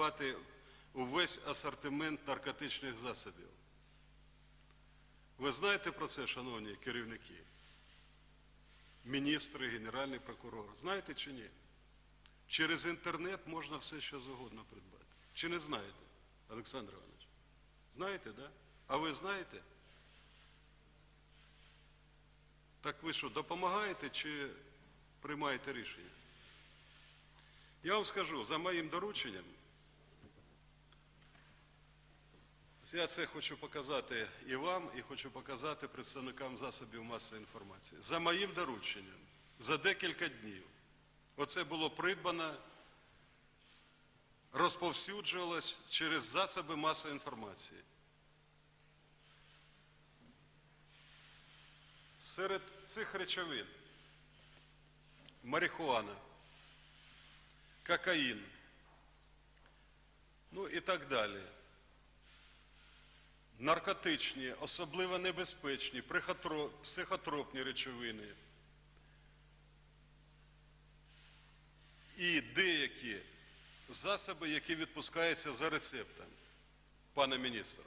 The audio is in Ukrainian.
придбати увесь асортимент наркотичних засобів. Ви знаєте про це, шановні керівники? Міністри, генеральний прокурор. Знаєте чи ні? Через інтернет можна все, що завгодно придбати. Чи не знаєте, Олександр Іванович? Знаєте, да? А ви знаєте? Так ви що, допомагаєте чи приймаєте рішення? Я вам скажу, за моїм дорученням, я це хочу показати і вам, і хочу показати представникам засобів масової інформації. За моїм дорученням, за декілька днів, оце було придбано, розповсюджувалось через засоби масової інформації. Серед цих речовин марихуана, кокаїн, ну і так далі. Наркотичні, особливо небезпечні, психотропні речовини. І деякі засоби, які відпускаються за рецептом, пане міністр.